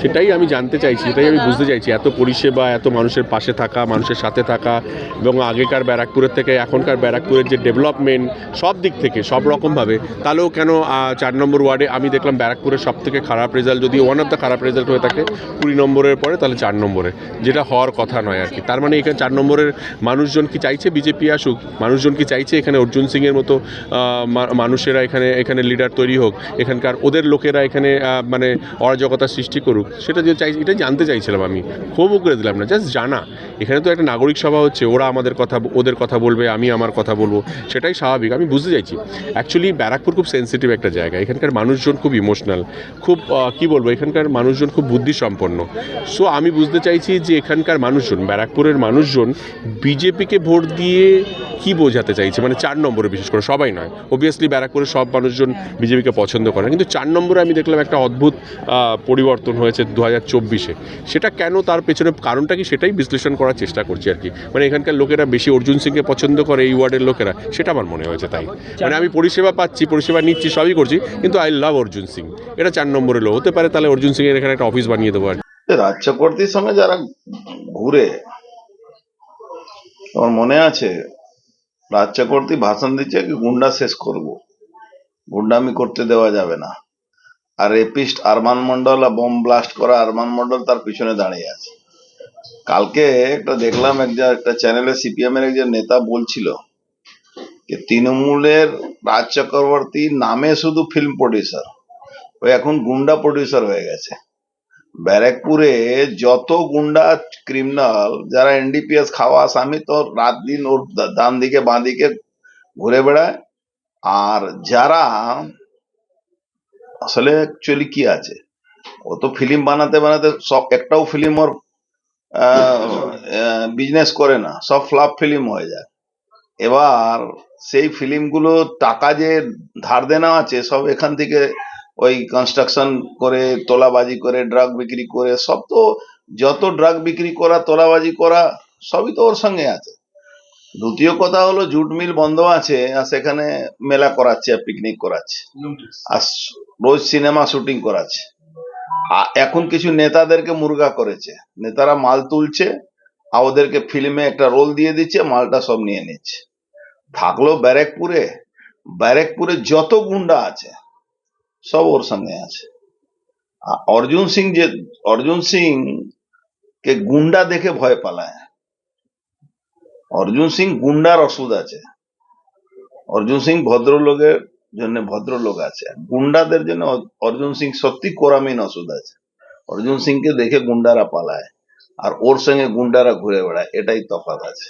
সেটাই আমি জানতে চাইছি, সেটাই আমি বুঝতে চাইছি। এত পরিষেবা, এত মানুষের পাশে থাকা, মানুষের সাথে থাকা এবং আগেকার ব্যারাকপুরের থেকে এখনকার ব্যারাকপুরের যে ডেভেলপমেন্ট সব দিক থেকে, সব রকমভাবে, তাহলেও কেন চার নম্বর ওয়ার্ডে আমি দেখলাম ব্যারাকপুরের সব থেকে খারাপ রেজাল্ট, যদি ওয়ান অফ দ্য খারাপ রেজাল্ট হয়ে থাকে, কুড়ি নম্বরের পরে তাহলে চার নম্বরে, যেটা হওয়ার কথা নয় আর কি। তার মানে এখানে চার নম্বরের মানুষজন কি চাইছে বিজেপি আসুক, মানুষজন কি চাইছে এখানে অর্জুন সিংয়ের মতো মানুষেরা এখানে এখানে লিডার তৈরি হোক, এখানকার ওদের লোকেরা এখানে মানে অরাজকতা সৃষ্টি করুক সেটা যে চাই, এটা জানতে চাইছিলাম আমি। ক্ষোভও করে দিলাম না জাস্ট জানা। এখানে তো একটা নাগরিক সভা হচ্ছে, ওরা আমাদের কথা, ওদের কথা বলবে, আমি আমার কথা বলব, সেটাই স্বাভাবিক। আমি বুঝতে চাইছি। অ্যাকচুয়ালি ব্যারাকপুর খুব সেন্সিটিভ একটা জায়গা। এখানকার মানুষজন খুব ইমোশনাল খুব কি বলব, এখানকার মানুষজন খুব বুদ্ধিসম্পন্ন। সো আমি বুঝতে চাইছি যে এখানকার মানুষজন, ব্যারাকপুরের মানুষজন বিজেপিকে ভোট দিয়ে কি বোঝাতে চাইছে? মানে চার নম্বরে বিশেষ করে, সবাই নয়। অবভিয়াসলি ব্যারাকপুরের সব মানুষজন বিজেপিকে পছন্দ করে কিন্তু চার নম্বরে আমি দেখলাম একটা অদ্ভুত পরিবর্তন হয়েছে। দু হাজার চব্বিশে। সেটা কেন তার পেছনে কারণটা কি সেটাই বিশ্লেষণ করার চেষ্টা করছি আর কি। মানে এখানকার লোকেরা বেশি অর্জুন সিংকে পছন্দ করে, এই ওয়ার্ডের লোকেরা, সেটা আমার মনে হয়েছে তাই। মানে আমি পরিষেবা পাচ্ছি, পরিষেবা নিচ্ছি, সবই করছি, কিন্তু আই লাভ অর্জুন সিং। এটা চার নম্বরে লো হতে পারে তাহলে অর্জুন সিং এর এখানে একটা অফিস বানিয়ে দেবো আর। রাজ চক্রবর্তীর সঙ্গে যারা ঘুরে, আমার মনে আছে রাজ চক্রবর্তী ভাষণ দিচ্ছে কি, গুন্ডা শেষ করব। গুন্ডামি করতে দেওয়া যাবে না। আর রেপিস্ট আরমান মন্ডল আর বোম ব্লাস্ট করা আরমান মন্ডল তার পিছনে দাঁড়িয়ে আছে। কালকে একটা দেখলাম একটা একটা চ্যানেলে সিপিএম এর একজন নেতা বলছিল যে, তৃণমূলের রাজ চক্রবর্তী নামে শুধু ফিল্ম প্রডিউসার ও এখন গুন্ডা প্রডিউসার হয়ে গেছে। ব্যারাকপুরে যত গুন্ডা ক্রিমিনাল যারা এনডিপিএস খাওয়া আসামি, তো রাত দিন ওর ডান দিকে বাঁ দিকে ঘুরে বেড়ায়। আর যারা আসলে অ্যাকচুয়ালি কি আছে? ও তো ফিল্ম বানাতে বানাতে সব একটাও ফিল্ম ওর বিজনেস করে না সব ফ্লাপ ফিল্ম হয়ে যায়। এবার সেই ফিল্মগুলো টাকা যে ধার দেনা আছে সব এখান থেকে ওই কনস্ট্রাকশন করে তোলাবাজি করে ড্রাগ বিক্রি করে সব তো যত ড্রাগ বিক্রি করা তোলাবাজি করা সবই তো ওর সঙ্গে আছে। দ্বিতীয় কথা হলো জুট মিল বন্ধ আছে আর সেখানে মেলা করাচ্ছে আর পিকনিক করাচ্ছে। আর রোজ সিনেমা শুটিং করাচ্ছে। এখন কিছু নেতাদেরকে মুরগা করেছে। নেতারা মাল তুলছে, আর ওদেরকে ফিল্মে একটা রোল দিয়ে দিচ্ছে, মালটা সব নিয়ে নিচ্ছে। থাকল ব্যারেকপুরে। ব্যারেকপুরে যত গুন্ডা আছে, সব ওর সঙ্গে আছে। অর্জুন সিং যে, অর্জুন সিং কে গুন্ডা দেখে ভয় পালায়। অর্জুন সিং গুন্ডার ওষুধ আছে। অর্জুন সিং ভদ্রলোকের জন্য ভদ্রলোক আছে গুন্ডাদের জন্য অর্জুন সিং সত্যি কোরামিন ওষুধ আছে। অর্জুন সিং কে দেখে গুন্ডারা পালায়, আর ওর সঙ্গে গুন্ডারা ঘুরে বেড়ায়, এটাই তফাৎ আছে।